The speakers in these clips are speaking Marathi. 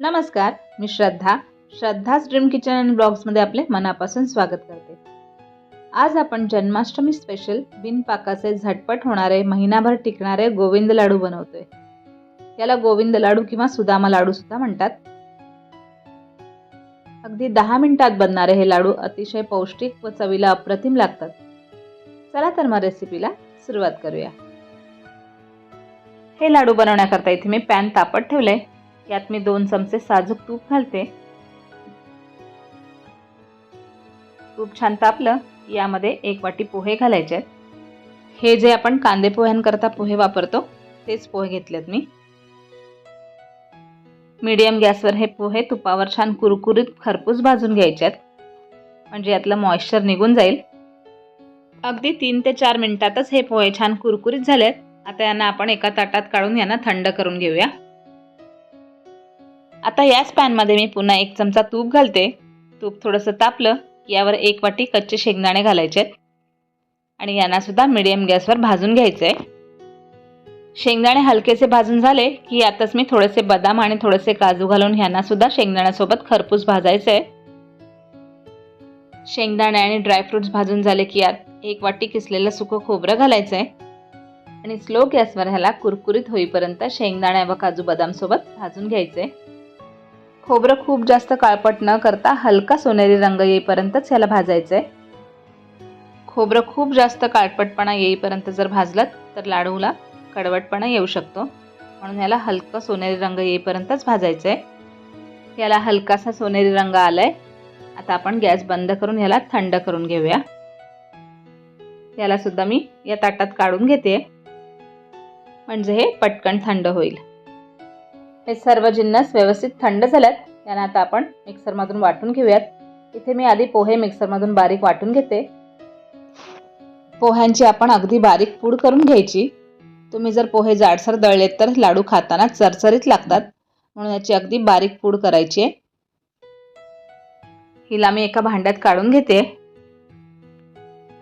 नमस्कार मी Shraddha. Shraddha dream kitchen and ब्लॉग्समध्ये आपले मनापासून स्वागत करते. आज आपण जन्माष्टमी स्पेशल बिनपाकाचे झटपट होणारे महिनाभर टिकणारे गोविंद लाडू बनवतोय. याला गोविंद लाडू किंवा सुदामा लाडू सुद्धा म्हणतात. अगदी दहा मिनिटात बनणारे हे लाडू अतिशय पौष्टिक व चवीला अप्रतिम लागतात. चला तर मग रेसिपीला सुरुवात करूया. हे लाडू बनवण्याकरता इथे मी पॅन तापत ठेवलंय. यात मी दोन चमचे साजूक तूप घालते. तूप छान तापलं यामध्ये एक वाटी पोहे घालायचे. आहेत हे जे आपण कांदे पोह्यांकरता पोहे वापरतो तेच पोहे घेतलेत मी. मीडियम गॅसवर हे पोहे तुपावर छान कुरकुरीत खरपूस भाजून घ्यायचे आहेत म्हणजे यातलं मॉइश्चर निघून जाईल. अगदी तीन ते चार मिनिटातच हे पोहे छान कुरकुरीत झालेत. आता यांना आपण एका ताटात काढून यांना थंड करून घेऊया. आता याच पॅनमध्ये मी पुन्हा एक चमचा तूप घालते. तूप थोडंसं तापलं की यावर एक वाटी कच्चे शेंगदाणे घालायचे आहेत. आणि यांनासुद्धा मिडियम गॅसवर भाजून घ्यायचे आहे शेंगदाणे हलकेसे भाजून झाले की आताच मी थोडेसे बदाम आणि थोडेसे काजू घालून ह्यांनासुद्धा शेंगदाण्यासोबत खरपूस भाजायचं आहे शेंगदाणे आणि ड्रायफ्रुट्स भाजून झाले की यात एक वाटी किसलेलं सुकं खोबरं घालायचं आहे आणि स्लो गॅसवर ह्याला कुरकुरीत होईपर्यंत शेंगदाणे व काजू बदामसोबत भाजून घ्यायचे आहे खोबरं खूप जास्त काळपट न करता हलका सोनेरी रंग येईपर्यंतच ह्याला भाजायचं आहे खोबरं खूप जास्त काळपटपणा येईपर्यंत जर भाजलं तर लाडूला कडवटपणा येऊ शकतो. म्हणून ह्याला हलका सोनेरी रंग येईपर्यंतच भाजायचं आहे याला हलकासा सोनेरी रंग आलाय. आता आपण गॅस बंद करून ह्याला थंड करून घेऊया. याला सुद्धा मी या ताटात काढून घेते म्हणजे हे पटकन थंड होईल. हे सर्व जिन्नस व्यवस्थित थंड झाल्यात. यांना आता आपण मिक्सरमधून वाटून घेऊयात. इथे मी आधी पोहे मिक्सरमधून बारीक वाटून घेते. पोह्यांची आपण अगदी बारीक पूड करून घ्यायची. तुम्ही जर पोहे जाडसर दळलेत तर लाडू खाताना चरचरीत लागतात. म्हणून याची अगदी बारीक पूड करायची आहे. हिला मी एका भांड्यात काढून घेते.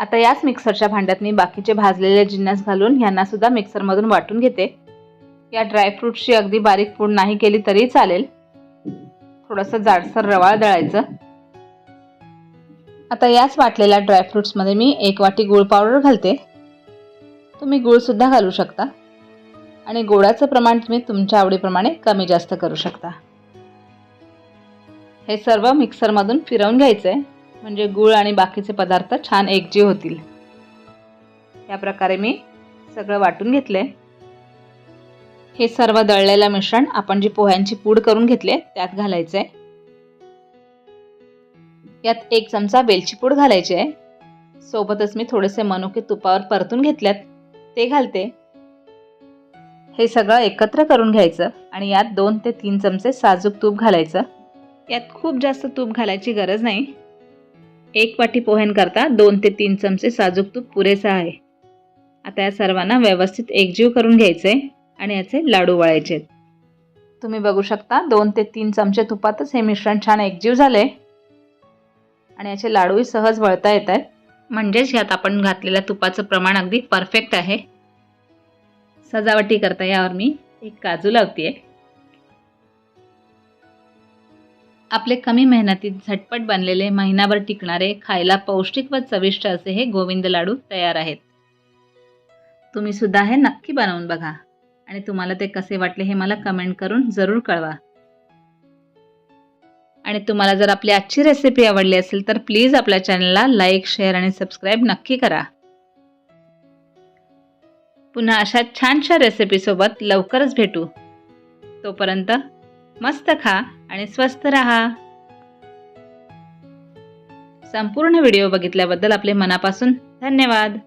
आता याच मिक्सरच्या भांड्यात मी बाकीचे भाजलेले जिन्नस घालून यांना सुद्धा मिक्सरमधून वाटून घेते. या ड्रायफ्रूटची अगदी बारीक पूड नाही केली तरी चालेल. थोडंसं जाडसर रवाळ दळायचं. आता याच वाटलेल्या ड्रायफ्रूट्समध्ये मी एक वाटी गूळ पावडर घालते. तुम्ही गूळसुद्धा घालू शकता. आणि गोडाचं प्रमाण तुम्ही तुमच्या आवडीप्रमाणे कमी जास्त करू शकता. हे सर्व मिक्सरमधून फिरवून घ्यायचं. आहे म्हणजे गूळ आणि बाकीचे पदार्थ छान एकजीव होतील. या प्रकारे मी सगळं वाटून घेतलं. आहे हे सर्व दळलेलं मिश्रण आपण जी पोह्यांची पूड करून घेतले त्यात घालायचं आहे यात एक चमचा वेलची पूड घालायची आहे. सोबतच मी थोडेसे मनुके तुपावर परतून घेतल्यात. ते घालते. हे सगळं एकत्र करून घ्यायचं आणि यात दोन ते तीन चमचे साजूक तूप घालायचं. यात खूप जास्त तूप घालायची गरज नाही. एक वाटी पोह्यांकरता दोन ते तीन चमचे साजूक तूप पुरेसा आहे. आता या सर्वांना व्यवस्थित एकजीव करून घ्यायचे आणि याचे लाडू वळायचे. तुम्ही बघू शकता दोन ते तीन चमचे तुपातच हे मिश्रण छान एकजीव झाले. आणि याचे लाडूही सहज वळता येत आहेत. म्हणजेच यात आपण घातलेल्या तुपाचं प्रमाण अगदी परफेक्ट आहे. सजावटी करता यावर मी एक काजू लावते आपले कमी मेहनतीत झटपट बनलेले महिनाभर टिकणारे खायला पौष्टिक व चविष्ट असे हे गोविंद लाडू तयार आहेत. तुम्ही सुद्धा हे नक्की बनवून बघा. आणि तुम्हाला ते कसे वाटले हे मला कमेंट करून जरूर कळवा. आणि तुम्हाला जर आपली आजची रेसिपी आवडली असेल तर प्लीज आपल्या चॅनलला लाईक शेअर आणि सबस्क्राईब नक्की करा. पुन्हा अशा छानशा रेसिपीसोबत लवकरच भेटू. तोपर्यंत मस्त खा आणि स्वस्त रहा. संपूर्ण व्हिडिओ बघितल्याबद्दल आपले मनापासून धन्यवाद.